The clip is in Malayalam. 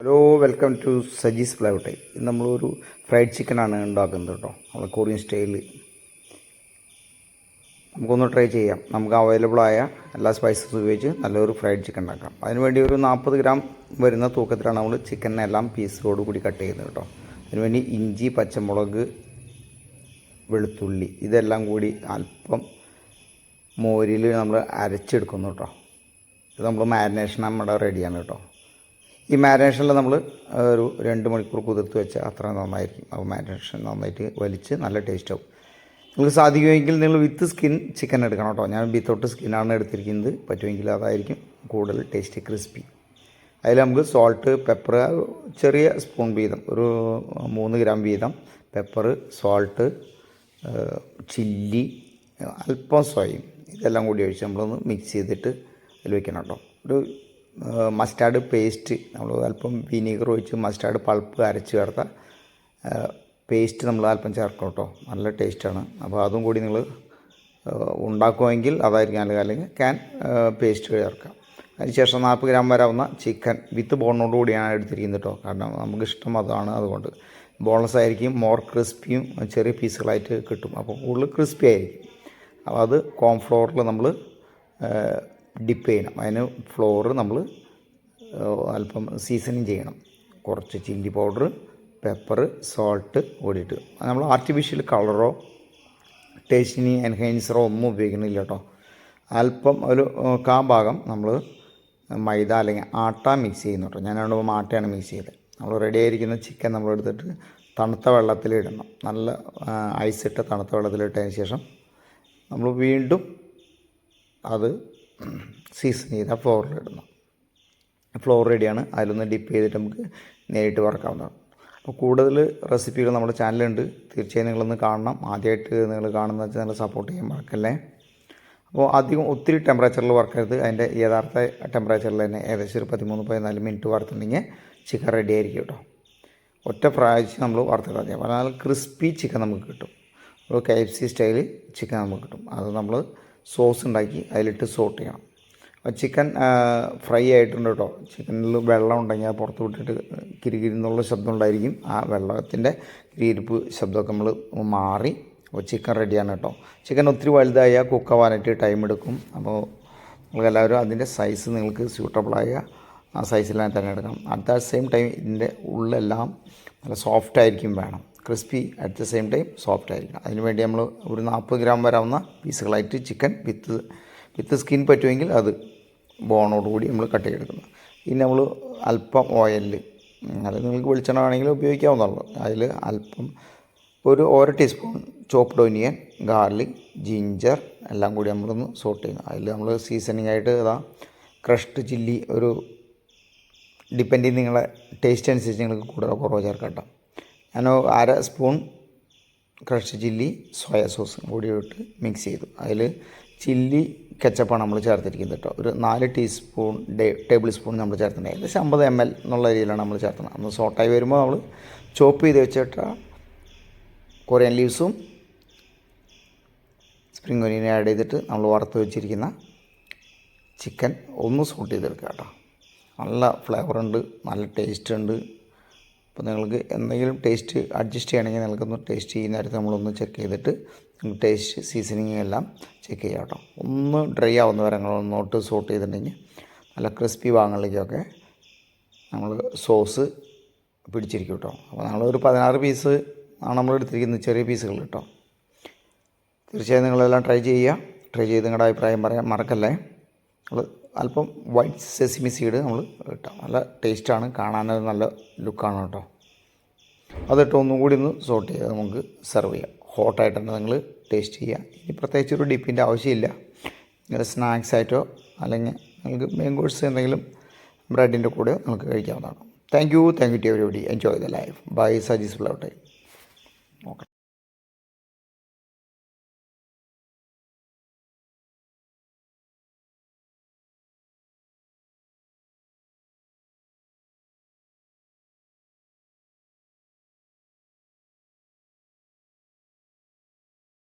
Hello welcome to Saji's flavour time ഇന്ന് നമ്മളൊരു ഫ്രൈഡ് ചിക്കനാണ് ഉണ്ടാക്കുന്നത് കേട്ടോ. നമ്മുടെ കൊറിയൻ സ്റ്റൈലിൽ നമുക്കൊന്ന് ട്രൈ ചെയ്യാം. നമുക്ക് അവൈലബിളായ എല്ലാ സ്പൈസസും ഉപയോഗിച്ച് നല്ലൊരു ഫ്രൈഡ് ചിക്കൻ ഉണ്ടാക്കാം. അതിനുവേണ്ടി ഒരു നാൽപ്പത് ഗ്രാം വരുന്ന തൂക്കത്തിലാണ് നമ്മൾ ചിക്കനെല്ലാം പീസോട് കൂടി കട്ട് ചെയ്യുന്നത് കേട്ടോ. അതിനുവേണ്ടി ഇഞ്ചി പച്ചമുളക് വെളുത്തുള്ളി ഇതെല്ലാം കൂടി അല്പം മോരിൽ നമ്മൾ അരച്ചെടുക്കുന്നു കേട്ടോ. ഇത് നമ്മൾ മാരിനേഷൻ നമ്മുടെ റെഡിയാണ് കേട്ടോ. ഈ മാരിനേഷനിൽ നമ്മൾ ഒരു രണ്ട് മണിക്കൂർ കുതിർത്ത് വെച്ചാൽ അത്ര നന്നായിരിക്കും. അപ്പോൾ മാരിനേഷൻ നന്നായിട്ട് വലിച്ച് നല്ല ടേസ്റ്റ് ആവും. നിങ്ങൾക്ക് സാധിക്കുമെങ്കിൽ നിങ്ങൾ വിത്ത് സ്കിൻ ചിക്കൻ എടുക്കണം കേട്ടോ. ഞാൻ വിത്തൗട്ട് സ്കിന്നാണ് എടുത്തിരിക്കുന്നത്. പറ്റുമെങ്കിൽ അതായിരിക്കും കൂടുതൽ ടേസ്റ്റ് ക്രിസ്പി അതിൽ നമുക്ക് സോൾട്ട് പെപ്പർ ചെറിയ സ്പൂൺ വീതം ഒരു മൂന്ന് ഗ്രാം വീതം പെപ്പർ സോൾട്ട് ചില്ലി അല്പം സോയും ഇതെല്ലാം കൂടി ഒഴിച്ച് നമ്മളൊന്ന് മിക്സ് ചെയ്തിട്ട് അതിൽ വെക്കണം കേട്ടോ. ഒരു മസ്റ്റാർഡ് പേസ്റ്റ് നമ്മൾ അല്പം വിനീഗർ ഒഴിച്ച് മസ്റ്റാർഡ് പൾപ്പ് അരച്ച് ചേർത്ത പേസ്റ്റ് നമ്മൾ അല്പം ചേർക്കണം കേട്ടോ. നല്ല ടേസ്റ്റാണ്. അപ്പോൾ അതും കൂടി നിങ്ങൾ ഉണ്ടാക്കുമെങ്കിൽ അതായിരിക്കും അല്ലെങ്കിൽ അല്ലെങ്കിൽ ക്യാൻ പേസ്റ്റ് ചേർക്കാം. അതിനുശേഷം നാൽപ്പത് ഗ്രാം വരാവുന്ന ചിക്കൻ വിത്ത് ബോണോട് കൂടിയാണ് എടുത്തിരിക്കുന്നത് കേട്ടോ. കാരണം നമുക്ക് ഇഷ്ടം അതാണ് അതുകൊണ്ട്. ബോൺലെസ് ആയിരിക്കും മോർ ക്രിസ്പിയും ചെറിയ പീസുകളായിട്ട് കിട്ടും. അപ്പോൾ കൂടുതൽ ക്രിസ്പി ആയിരിക്കും. അപ്പോൾ അത് കോൺഫ്ലോറിൽ നമ്മൾ ഡിപ്പ് ചെയ്യണം. അതിന് ഫ്ലോറ് നമ്മൾ അല്പം സീസണിങ് ചെയ്യണം. കുറച്ച് ചില്ലി പൗഡർ പെപ്പർ സോൾട്ട് ഓടിയിട്ട് നമ്മൾ ആർട്ടിഫിഷ്യൽ കളറോ ടേസ്റ്റിനി എൻഹൈൻസറോ ഒന്നും ഉപയോഗിക്കുന്നില്ല കേട്ടോ. അല്പം ഒരു കാ ഭാഗം നമ്മൾ മൈദ അല്ലെങ്കിൽ ആട്ട മിക്സ് ചെയ്യുന്നു കേട്ടോ. ഞാൻ രണ്ടും ആട്ടയാണ് മിക്സ് ചെയ്തത്. നമ്മൾ റെഡി ആയിരിക്കുന്ന ചിക്കൻ നമ്മൾ എടുത്തിട്ട് തണുത്ത വെള്ളത്തിൽ ഇടണം. നല്ല ഐസ് ഇട്ട് തണുത്ത വെള്ളത്തിലിട്ടതിന് ശേഷം നമ്മൾ വീണ്ടും അത് സീസൺ ചെയ്ത ഇടുന്നു ഫ്ലോർ റെഡിയാണ് അതിലൊന്ന് ഡിപ്പ് ചെയ്തിട്ട് നമുക്ക് നേരിട്ട് വറക്കാവുന്നതാണ്. അപ്പോൾ കൂടുതൽ റെസിപ്പികൾ നമ്മുടെ ചാനലുണ്ട് തീർച്ചയായും നിങ്ങളൊന്ന് കാണണം. ആദ്യമായിട്ട് നിങ്ങൾ കാണുന്ന വെച്ചാൽ നിങ്ങൾ സപ്പോർട്ട് ചെയ്യാൻ മറക്കല്ലേ. അപ്പോൾ അധികം ഒത്തിരി ടെമ്പറേച്ചറിൽ വറക്കരുത്. അതിന്റെ യഥാർത്ഥ ടെമ്പറേച്ചറിൽ തന്നെ ഏകദേശം ഒരു പതിമൂന്ന് പതിനാല് മിനിറ്റ് വറുത്തുണ്ടെങ്കിൽ ചിക്കൻ റെഡി ആയിരിക്കും കേട്ടോ. ഒറ്റ പ്രാവശ്യം നമ്മൾ മതി. അപ്പോൾ ക്രിസ്പി ചിക്കൻ നമുക്ക് കിട്ടും. ഒരു K F C style chicken നമുക്ക് കിട്ടും. അത് നമ്മൾ സോസ് ഉണ്ടാക്കി അതിലിട്ട് സോട്ട് ചെയ്യണം. ചിക്കൻ ഫ്രൈ ആയിട്ടുണ്ട് കേട്ടോ. ചിക്കനിൽ വെള്ളം ഉണ്ടെങ്കിൽ അത് പുറത്ത് വിട്ടിട്ട് കിരികിരി എന്നുള്ള ശബ്ദം ഉണ്ടായിരിക്കും. ആ വെള്ളത്തിന്റെ കിരിയിരിപ്പ് ശബ്ദമൊക്കെ നമ്മൾ മാറി അപ്പോൾ ചിക്കൻ റെഡിയാണ് കേട്ടോ. ചിക്കൻ ഒത്തിരി വലുതായാൽ കുക്കവാനായിട്ട് ടൈം എടുക്കും. അപ്പോൾ നിങ്ങൾക്കെല്ലാവരും അതിന്റെ സൈസ് നിങ്ങൾക്ക് സ്യൂട്ടബിളായ ആ സൈസിലാണ് തന്നെ എടുക്കണം. അറ്റ് ദ സെയിം ടൈം ഇതിന്റെ ഉള്ളെല്ലാം നല്ല സോഫ്റ്റ് ആയിരിക്കും വേണം. Crispy at the same time soft ആയിരിക്കണം. അതിന് വേണ്ടി നമ്മൾ ഒരു നാൽപ്പത് ഗ്രാം വരാവുന്ന പീസുകളായിട്ട് ചിക്കൻ വിത്ത് വിത്ത് സ്കിൻ പറ്റുമെങ്കിൽ അത് ബോണോടുകൂടി നമ്മൾ കട്ട് ചെയ്തെടുക്കുന്നു ഇനി നമ്മൾ അല്പം ഓയിൽ അത് നിങ്ങൾക്ക് വെളിച്ചെണ്ണ ആണെങ്കിലും ഉപയോഗിക്കാവുന്നതാണ്. അതിൽ അല്പം ഒരു ഓരോ teaspoon chopped onion garlic ginger എല്ലാം കൂടി നമ്മളൊന്ന് സോട്ട് ചെയ്യണം. അതിൽ നമ്മൾ സീസണിങ് ആയിട്ട് ഇതാ ക്രഷ്ഡ് ചില്ലി ഒരു ഡിപ്പെൻഡ് ചെയ്ത് നിങ്ങളെ ടേസ്റ്റ് അനുസരിച്ച് നിങ്ങൾക്ക് കൂടുതൽ കുറവ് ചേർക്കാം ഞാൻ അര spoon crush chilli soya sauce കൂടി ഇട്ട് മിക്സ് ചെയ്തു. അതിൽ ചില്ലി കെച്ചപ്പാണ് നമ്മൾ ചേർത്തിരിക്കുന്നത് കേട്ടോ ഒരു നാല് ടീസ്പൂൺ ടേബിൾ സ്പൂൺ നമ്മൾ ചേർത്തിട്ടുണ്ട്. ഏകദേശം അമ്പത് എം എൽ എന്നുള്ള രീതിയിലാണ് നമ്മൾ ചേർത്തത് അന്ന് സോട്ടായി വരുമ്പോൾ നമ്മൾ ചോപ്പ് ചെയ്ത് വെച്ചിട്ട കൊറിയൻ ലീവ്സും സ്പ്രിംഗ് ഒനിയനെ ആഡ് ചെയ്തിട്ട് നമ്മൾ വറുത്ത് വെച്ചിരിക്കുന്ന ചിക്കൻ ഒന്ന് സോട്ട് ചെയ്തെടുക്കുക കേട്ടോ നല്ല ഫ്ലേവർ ഉണ്ട് നല്ല ടേസ്റ്റ് ഉണ്ട്. അപ്പോൾ നിങ്ങൾക്ക് എന്തെങ്കിലും ടേസ്റ്റ് അഡ്ജസ്റ്റ് ചെയ്യണമെങ്കിൽ നിങ്ങൾക്കൊന്ന് ടേസ്റ്റ് ചെയ്യുന്ന നേരത്തെ നമ്മളൊന്ന് ചെക്ക് ചെയ്തിട്ട് ടേസ്റ്റ് സീസണിങ് എല്ലാം ചെക്ക് ചെയ്യാം കേട്ടോ. ഒന്ന് ഡ്രൈ ആവുന്ന വരെ നിങ്ങളൊന്നോട്ട് സോട്ട് ചെയ്തിട്ടുണ്ടെങ്കിൽ നല്ല ക്രിസ്പി ഭാഗങ്ങളിലേക്കൊക്കെ നമ്മൾ സോസ് പിടിച്ചിരിക്കും കേട്ടോ. അപ്പോൾ നമ്മളൊരു പതിനാറ് പീസ് ആണ് നമ്മൾ എടുത്തിരിക്കുന്നത് ചെറിയ പീസുകൾ കേട്ടോ. തീർച്ചയായും നിങ്ങളെല്ലാം ട്രൈ ചെയ്യുക. ട്രൈ ചെയ്ത് നിങ്ങളുടെ അഭിപ്രായം പറയാൻ മറക്കല്ലേ. നമ്മൾ അല്പം വൈറ്റ് സെസിമി സീഡ് നമ്മൾ ഇട്ടാം. നല്ല ടേസ്റ്റാണ് കാണാനൊരു നല്ല ലുക്കാണ് കേട്ടോ. അതിട്ട് ഒന്നും കൂടി ഒന്ന് സോട്ട് ചെയ്ത് നമുക്ക് സെർവ് ചെയ്യാം. ഹോട്ടായിട്ട് തന്നെ നിങ്ങൾ ടേസ്റ്റ് ചെയ്യുക ഇനി പ്രത്യേകിച്ച് ഒരു ഡിപ്പിന്റെ ആവശ്യമില്ല. നിങ്ങളുടെ സ്നാക്സ് ആയിട്ടോ അല്ലെങ്കിൽ നിങ്ങൾക്ക് മെയിൻ കോഴ്സ് എന്തെങ്കിലും ബ്രെഡിന്റെ കൂടെ നമുക്ക് കഴിക്കാവുന്നതാണ്. Thank you thank you to everybody enjoy the life bye Saji's flavour time okay